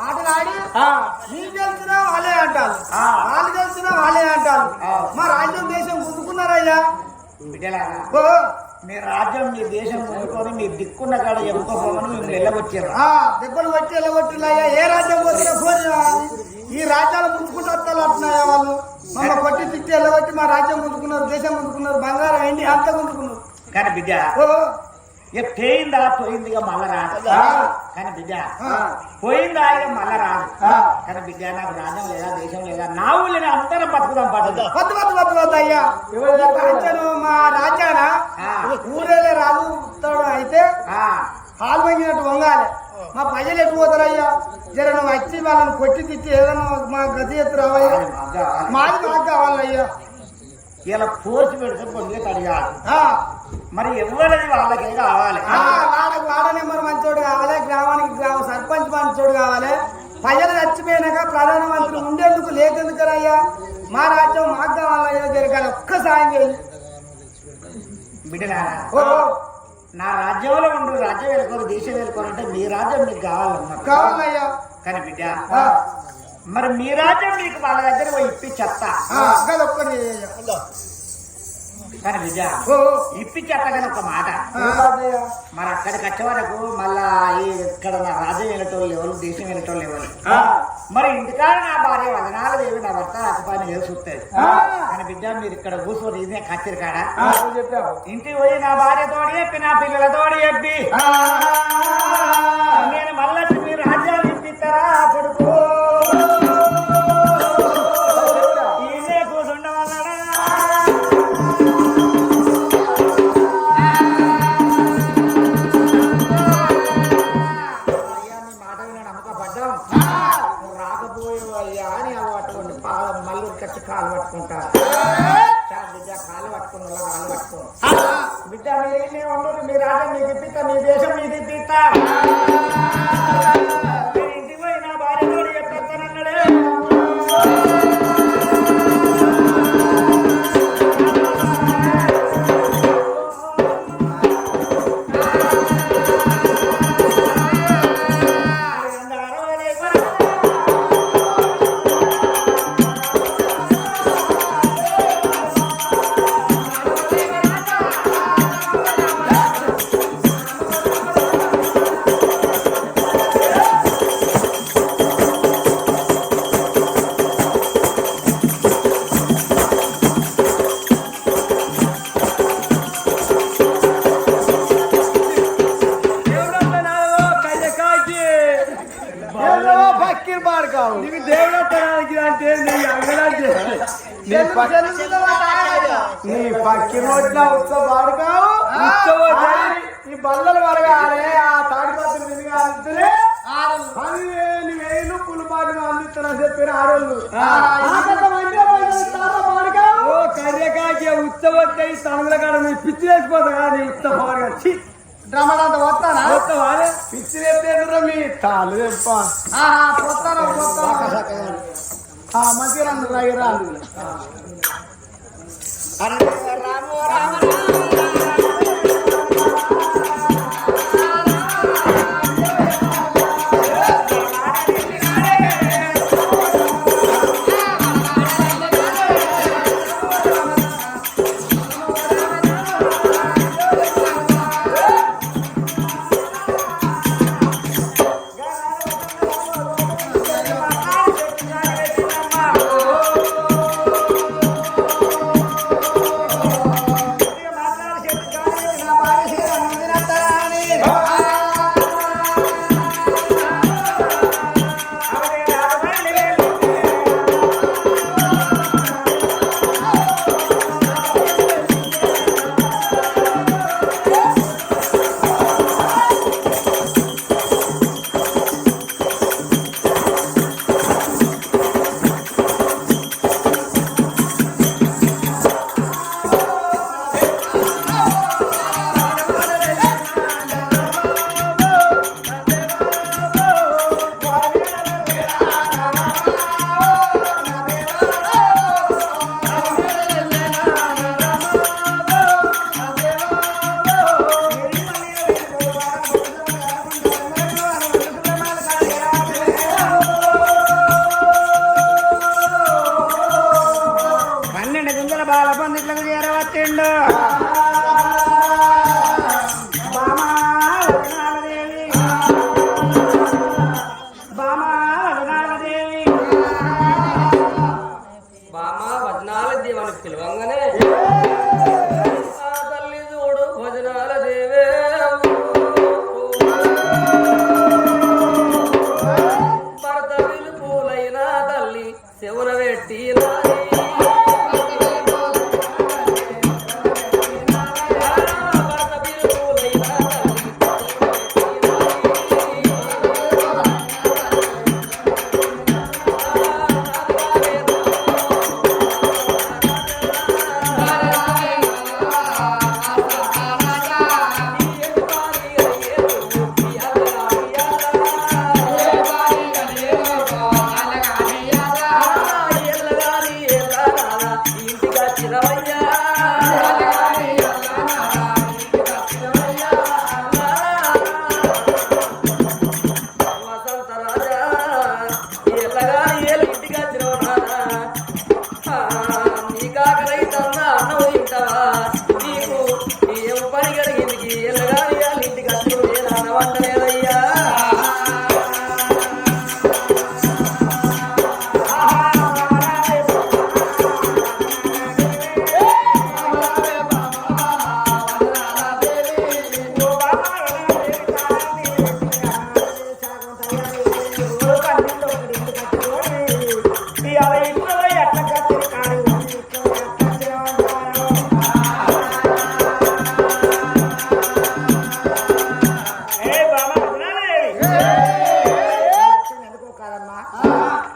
ఆటలు ఆడి నీకు తెలిసినా వాళ్ళే అంటారు. వాళ్ళు తెలిసినా వాళ్ళే అంటారు. మా రాజ్యం దేశం ఓ, మీ రాజ్యం మీ దేశం కొనుక్కొని మీ దిక్కున్న కాడ ఎప్పుకోపోమని మేము వెళ్ళగొచ్చారు దెబ్బలు కొట్టి వెళ్ళగొట్టిల్లయ్యా ఏ రాజ్యం పోతున్నా పోనీ ఈ రాజ్యాలు ముందుకుంటూ వస్తారు అంటున్నాయా వాళ్ళు? మమ్మ కొట్టి తిట్టి వెళ్ళగొట్టి మా రాజ్యం ముందుకున్నారు దేశం ముందుకున్నారు బంగారం ఏంటి అంతా ముందుకున్నారు కానీ బిడ్డ ఇక పోయిందా? పోయిందిగా మళ్ళా రాదు. కానీ బిడ్డ. పోయిందా ఇక మళ్ళా రాదు. కానీ బిడ్డ నాకు రాజ్యం లేదా దేశం లేదా నా ఊళ్ళని అందరం బతుకుదాం పడదు అయ్యా. ఎవరు ఈ రాజ్యాలు మా రాజ్యాన. ఊరేలే ఉత్తరం అయితే హాల్ వంగినట్టు వంగాలి. మా ప్రజలు ఎటు పోతారయ్యా జర నువ్వు వచ్చి వాళ్ళని కొట్టి తిట్టి ఏదైనా మా గతి ఎత్తు రావయ్యా మాది మాకు కావాలయ్యా. ఇలా ఫోర్స్ పెడితే ఆ, మరి ఎవరిది వాళ్ళకే కావాలి? వాడకు వాడ నెంబర్ మంచోడు కావాలి గ్రామానికి గ్రామ సర్పంచ్ మంచోడు కావాలి. ప్రజలు చచ్చిపోయినాక ప్రధానమంత్రి ఉండేందుకు లేకెందుకరయ్యా? మా రాజ్యం మాకు కావాలయ్యా జరగాలి. ఒక్క సాయం చేయి. బిడ్డలారా ఓ. ఓ, నా రాజ్యంలో ఉండు రాజ్యం వెళ్ళుకోరు దేశం వెళ్ళుకోరు అంటే మీ రాజ్యం మీకు కావాలన్నారు కావాలయ్యా. కానీ బిడ్డ మరి మీ రాజ్యం మీకు వాళ్ళ దగ్గర పోయి ఇప్పి చెత్త కానీ చెత్తగానే ఒక మాట. మరి అక్కడికి వచ్చే వరకు మళ్ళా ఇక్కడ నా రాజ్యం వెళ్ళటోళ్ళు ఎవరు దేశం వెళ్ళటోళ్ళు ఎవరు. మరి ఇంటికాడ నా భార్య వదనాలు లేవి నా భర్త వస్తుంది ఆ. కానీ బిడ్డ మీరు ఇక్కడ కూర్చొని ఇదే కచ్చిరి కాడ. ఇంటికి పోయి నా భార్యతోటి చెప్పి నా పిల్లలతోటి చెప్పి తెప్పేందుకు మీ తాళ్ళు తెప్ప వస్తాను వస్తాను మంచిగా రండి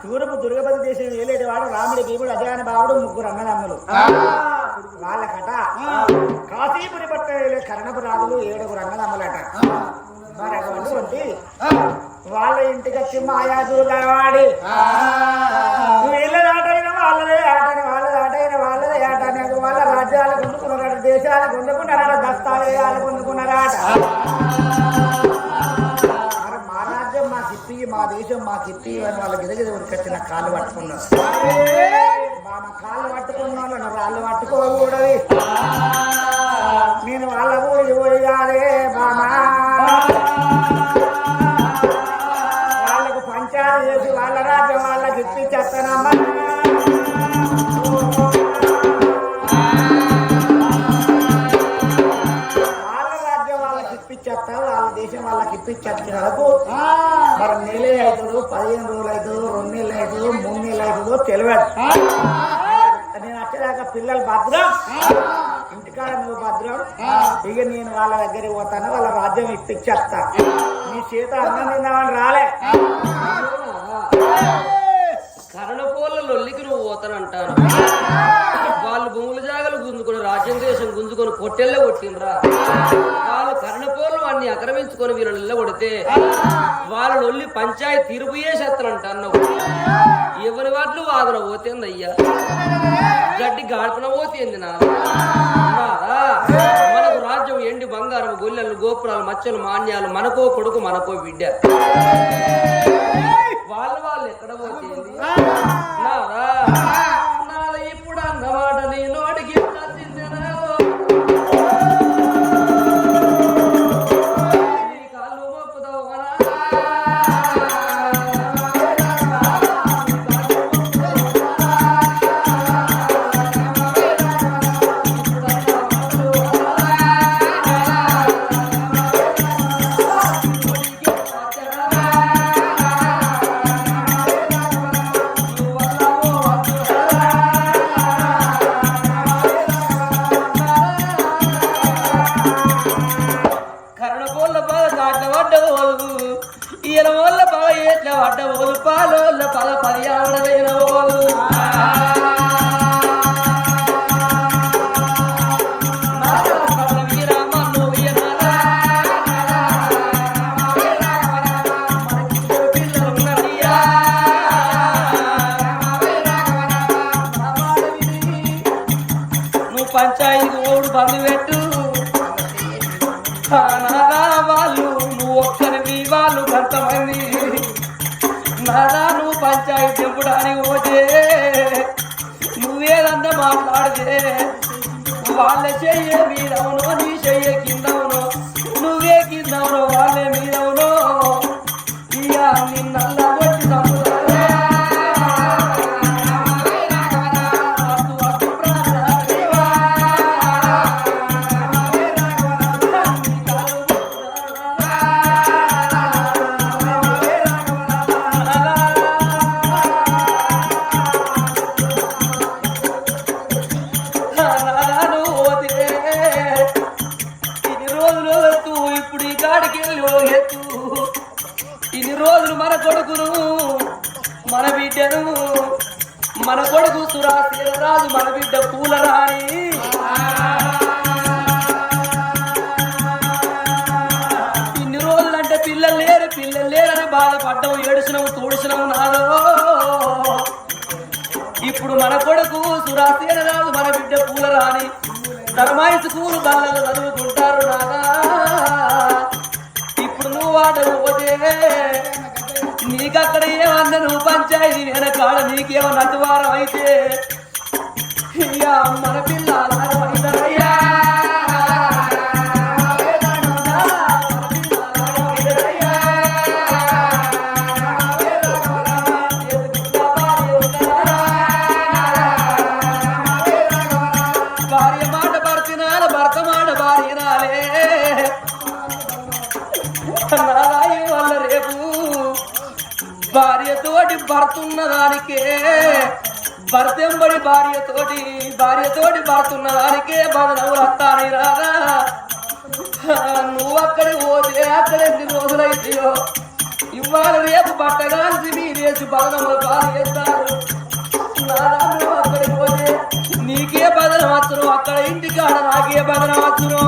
తూర్పు దుర్గపతి దేశం ఏలేటి వాడు రాముడి భీముడు అజయాన బావుడు ముగ్గురు అన్నదమ్ములు. వాళ్ళకట కాశీపురి పట్ట కరణపు రాజులు ఏడుగురు అన్నదమ్ములట. మరి వాళ్ళ ఇంటికి వచ్చి మాయా చూడవాడి వీళ్ళ ఆటైన వాళ్ళదే ఆటని వాళ్ళది ఆటైన వాళ్ళదే ఆట అనేది వాళ్ళ రాజ్యాలు కొనుక్కున్నారట దేశాలు కొనుక్కున్నారట దస్తాలు వేయాలు కొనుక్కున్నారట మరి మా రాజ్యం మా మా దేశం మా కిప్పి అని వాళ్ళ గిరగిరి ఉరికొచ్చిన కాళ్ళు పట్టుకున్నారు. మా కాళ్ళు పట్టుకున్న వాళ్ళని రాళ్ళు పట్టుకోకూడదు. నేను వాళ్ళ ఊరికి పోయాలే బామా. వాళ్ళకు పంచాలు చేసి వాళ్ళ రాజ్యం వాళ్ళకి ఇప్పించేస్తానమ్మా. చెత్తనమ్మా దేశం వాళ్ళకి ఇప్పించేస్తున్నందుకు మరి నెలే అవుతుందో పదిహేను రోజులు అవుతుందో రెండు నెలలు అవుతుందో మూడు నెలలు అవుతుందో తెలియదు. నేను వచ్చేదాకా పిల్లలు భద్రం. ఇంటికాడ నువ్వు భద్రం. ఇక నేను వాళ్ళ దగ్గరికి పోతాను వాళ్ళ రాజ్యం ఇప్పించేస్తా. నీ చేత అన్నం తిందామని రాలే. కరణపోల లొల్లికి నువ్వు పోతానంటాను. వాళ్ళు భూముల జాగలు గుంజుకొని రాజ్యం దేశం గుంజుకొని కొట్టెళ్ళ కొట్టినరా వాళ్ళు కరణపోలు వాడిని ఆక్రమించుకొని వీళ్ళు నిల్లగొడితే వాళ్ళ లొల్లి పంచాయతీ తీర్పు చేసేస్తానంట అన్నావు. ఎవరి వాటిలో వాదన పోతేందయ్యా? గడ్డి గాడుపున పోతేంది నా? మనకు రాజ్యం ఎండి బంగారం గొల్లెలు గోపురాలు మచ్చలు మాన్యాలు మనకో కొడుకు మనకో బిడ్డ. వాళ్ళు వాళ్ళు ఎక్కడ పోతేంది? వాళ్ళ చెయ్య మీద నీ చెయ్యకి. మన కొడుకును మన బిడ్డను మన కొడుకు సురాశీలరాజు మన బిడ్డ పూలరాణి. ఇన్ని రోజులంటే పిల్లలు లేరు పిల్లలు లేరని బాధపడ్డావు ఏడిసినవు తోడిసినవు నాదో ఇప్పుడు మన కొడుకు సురాశీలరాజు మన బిడ్డ పూలరాణి. ధర్మాయిసు కూలు బాధలు చదువుకుంటారు నాదా ఇప్పుడు నువ్వు వాడు నీకక్కడ నువ్వు పంచాయతీ నేను కాడ నీకేమన్నా అయితే. మన పిల్ల అలాగ భర్తున్న దానికే భర్తెంబడి భార్యతోటి భార్యతోటి భర్తున్న దానికే బదనవులు వస్తాను రాగా నువ్వు అక్కడికి పోతే అక్కడ ఎన్ని రోజులైతాయో ఇవాళ రేపు బట్టగాల్సి మీరేసి బదనములు బాధ చేస్తారు. అక్కడికి పోతే నీకే బదన వచ్చును అక్కడ ఇంటికాడ నాకే బదన వచ్చును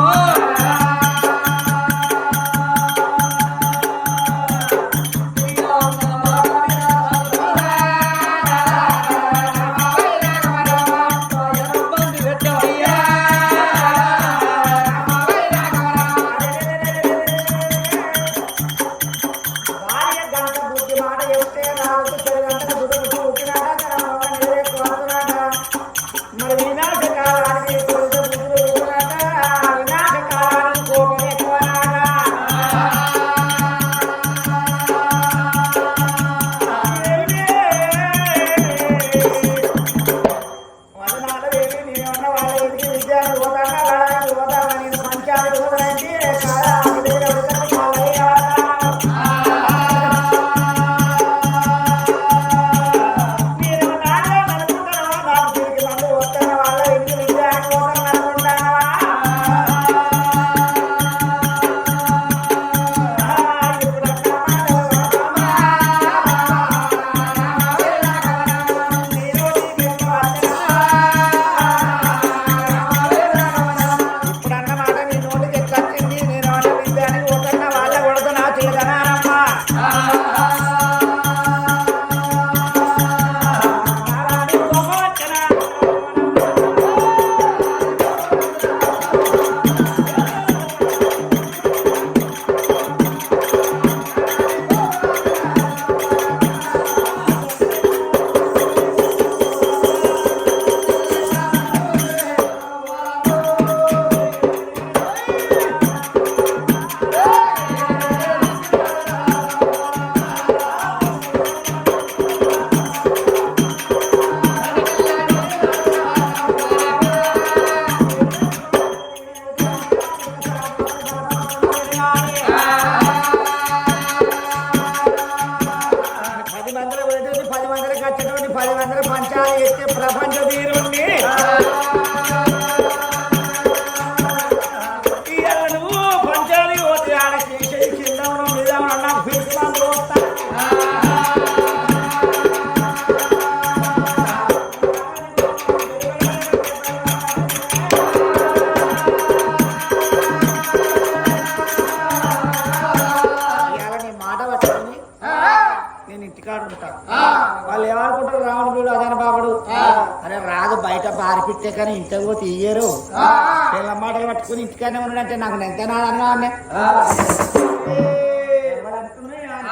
అంటే నాకు నేను తినాలి అన్నావాడిని.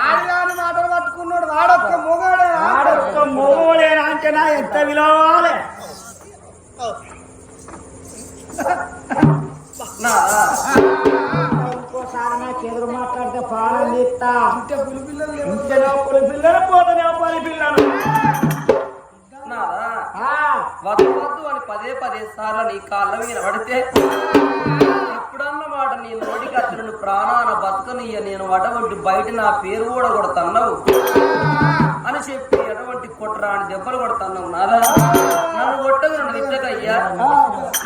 ఆడదాని మొగోడే వాడొక్క మొగోడేనా అంటే నా ఎంత మాట్లాడితే పాలన తీస్తా ఇంటే పిల్లలు పిల్లలు పోతానే పని పిల్లలు వద్దు వద్దు అని పదే పదే సార్లు నీ కాళ్ళ మీద పడితే నీ నోటికి అతను ప్రాణాన బతకనియ్య నేను అటువంటి బయట నా పేరు కూడా కొడతన్నావు. అని చెప్పి అటువంటి కొట్టరాని దెబ్బలు కొడతన్నావు నాదా? నన్ను కొట్టదు నన్ను విచ్చకయ్యా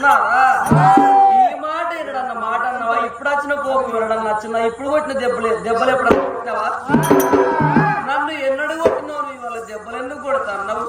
నాదా? ఈ మాట ఎక్కడన్న మాట అన్నవా? ఇప్పుడు వచ్చిన కోపం ఎవరడన్నా వచ్చినా ఇప్పుడు కొట్టిన దెబ్బలే దెబ్బలు ఎప్పుడన్నా కొట్టినావా? నన్ను ఎన్నడు కొట్టినావు నీ వాళ్ళ దెబ్బలు ఎందుకు కొడతన్నావు?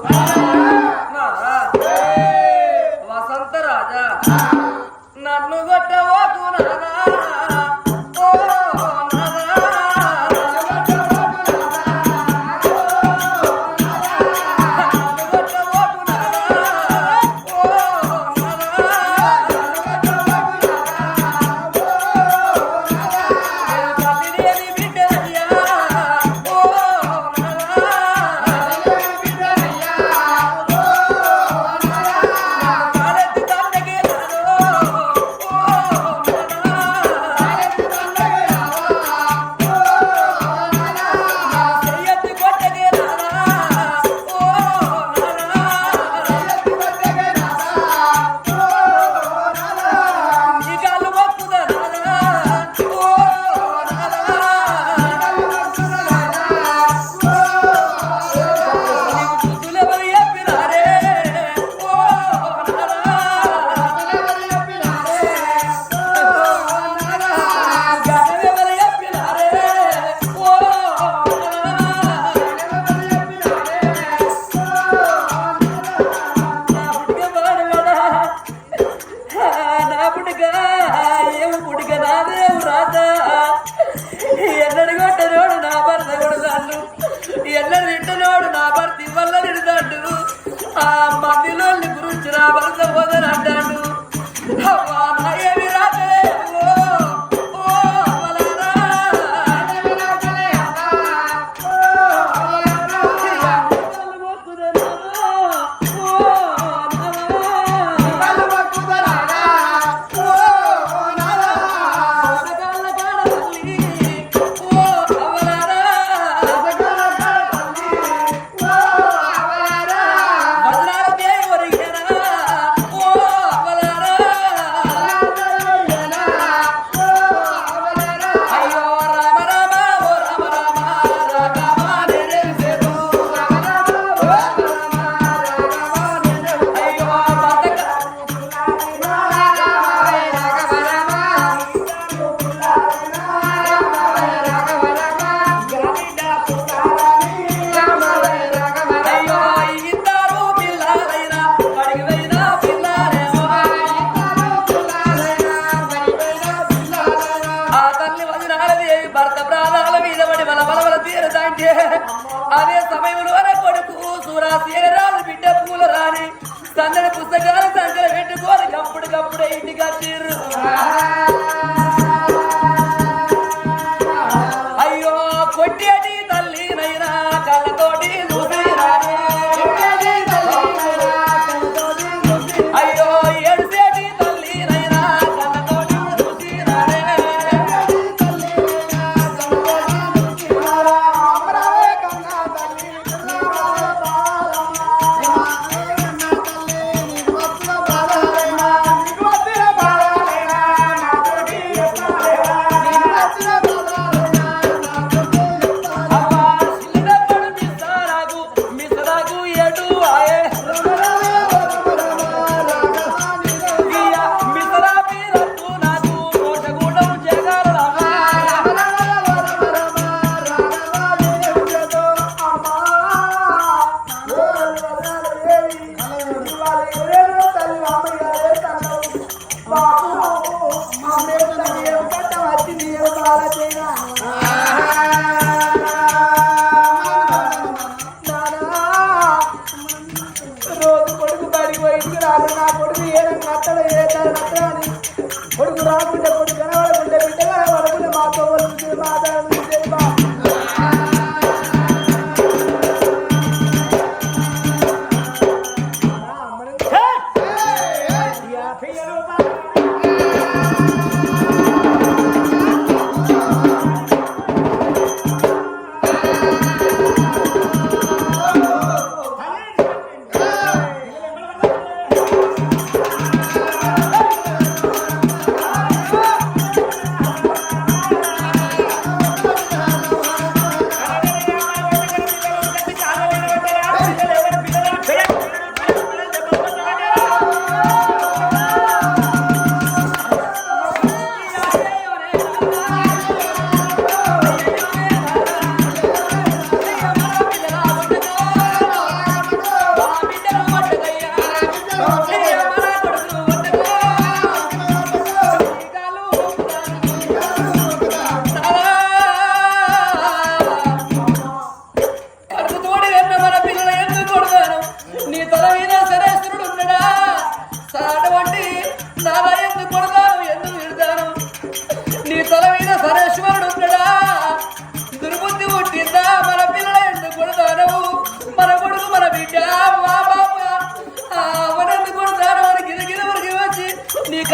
అప్పుడే ఇంటికి వచ్చిర్రు.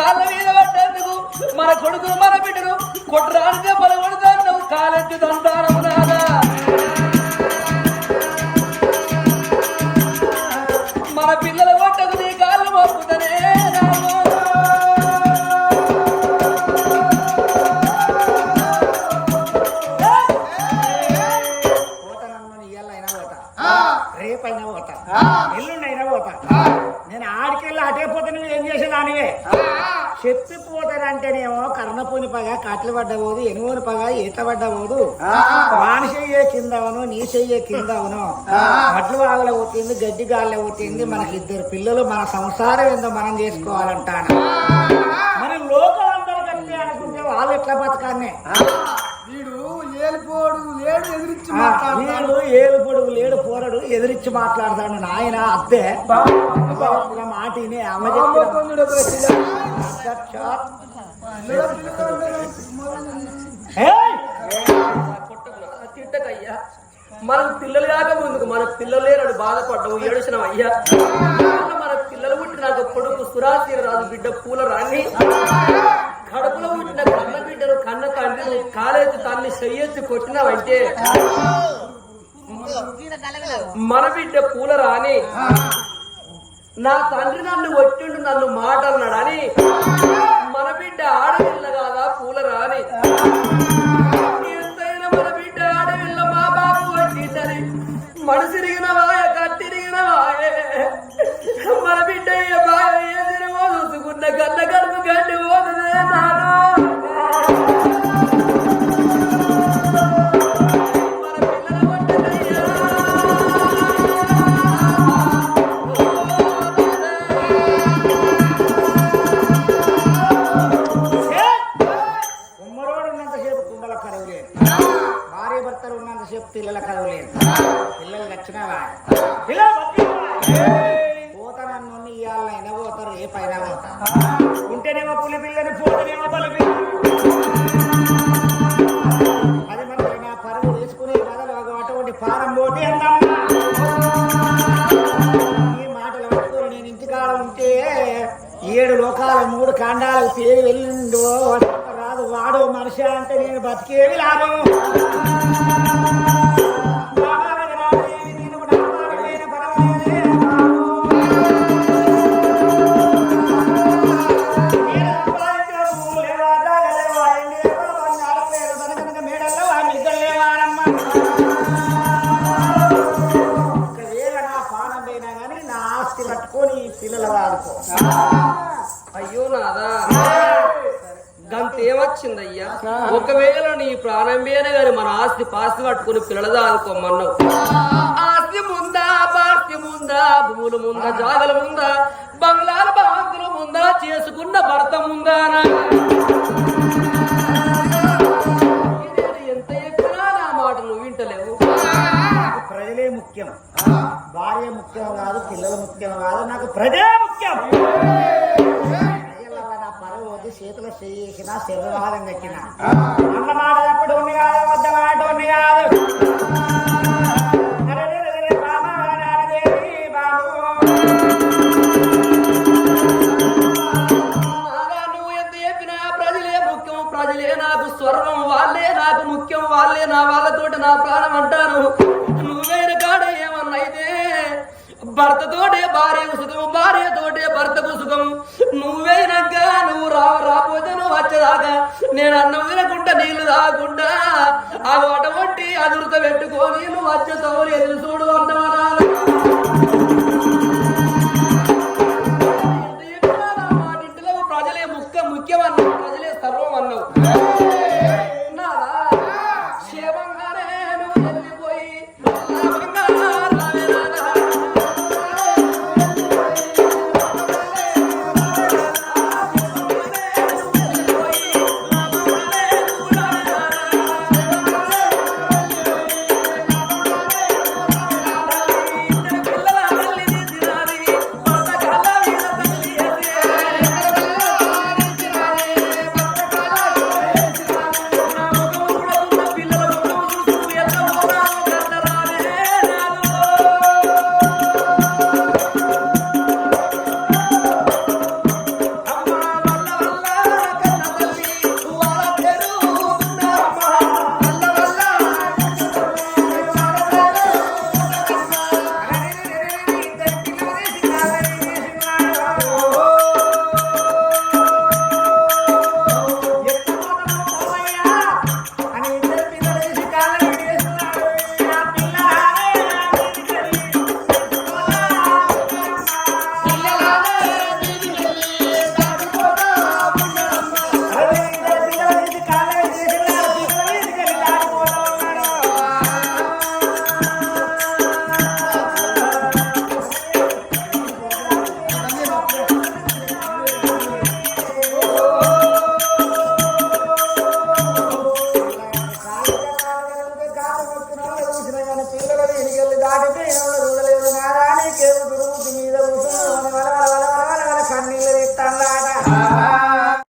కాళ్ళ మీద పడ్డేందుకు? మన కొడుకులు మన బిడ్డలు కొట్టరాని దెబ్బలు కొడతాను కాలెత్తి తంటాను కాట్లు పడ్డబోదు ఎనుగోని పగ ఈత పడ్డబోదు వాని చెయ్యే కింద అవును నీ చెయ్యే కింద అవును వడ్లు వాగల పోతుంది గడ్డి గాలి పోతుంది మనకి ఇద్దరు పిల్లలు మన సంసారం ఏందో మనం చేసుకోవాలంటాను. మరి లోకం అందరూ కలిపి అనుకుంటే వాళ్ళు ఎట్లా బతకాన్నే వీడు ఏలిపోడు లేడు ఎదిరించి వీడు ఏలు పొడుగు లేడు పోరడు ఎదిరించి మాట్లాడతాడు. నాయన అద్దే చెప్పిన మాట అమ్మ! తిట్టకయ్యా మనకు పిల్లలు కాక ముందుకు మన పిల్లలు లేరని బాధపడ్డావు ఏడుసిన అయ్యా మన పిల్లలు పుట్టినాక పొడుగు సురాతీర రాజు బిడ్డ పూల రాణి కడుపులో పుట్టిన కన్న బిడ్డను కన్న తండ్రి కాలేజీ తల్లి చెయ్యొచ్చి కొట్టినావంటే మన బిడ్డ పూల రాని నా తండ్రి నన్ను వచ్చిండు నన్ను మాట అన్నాడని మన బిడ్డ ఆడపిల్ల కాదా పూల రాని ఎంతైనా మన బిడ్డ ఆడపిల్ల మా బాబు వచ్చిందని మనసిరిగిన వాయ కట్టిరిగిన వాయే. మన బిడ్డ ఏ బాయ ఏ తిరిగో చూసుకున్న గన్న గడుపు గడ్డి పోతుందే ఏడు లోకాల మూడు కాండాలకు పేరు వెళ్ళిండో రాదు. వాడు మనిషి అంటే నేను బతికేవి లాభం. పిల్లల వాడుకో. గంత ఒకవేళ నీ ప్రాణం గాని మన ఆస్తి పాస్తి పట్టుకుని పిల్లలదా అనుకోమన్నావు. ఆస్తి ముందా పాస్తి ముందా భూములు ముందా జాగల ముందా బంగ్లాల భవంతులు ముందా చేసుకున్న భర్త ముందా ఎంత ఎక్కినా నా మాట నువ్వు వింటలేవు. నాకు ప్రజలే ముఖ్యం. భార్య ముఖ్యం కాదు పిల్లలు ముఖ్యం కాదు నాకు ప్రజే ముఖ్యం. వద్దు చేతిలో చేసిన శరీరాలం కట్టిన. అన్న మాట ఎప్పుడు ఉంది కాదు. వద్ద మాట ఉంది కాదు బాబు. ఎంత ప్రజలే ముఖ్యం ప్రజలే నాకు స్వర్గం వాళ్ళే నాకు ముఖ్యం వాళ్ళే నా వాళ్ళతోటి నా ప్రాణం అంటాను నువ్వేరు కాడ భర్తతోటే భార్య సుఖం భార్యతోటే భర్తకు సుఖం నువ్వేనక్క నువ్వు రా రాపోతే నువ్వు వచ్చేదాకా. నేను అన్నం తినకుండా నీళ్ళు తాగకుండా ఆ అటువంటి అదురుత పెట్టుకొని నువ్వు వచ్చేసావు ఎదురు చూడు అన్నమాట ప్రజలే ముఖ్య ముఖ్యమన్నావు ప్రజలే సర్వం అన్నావు.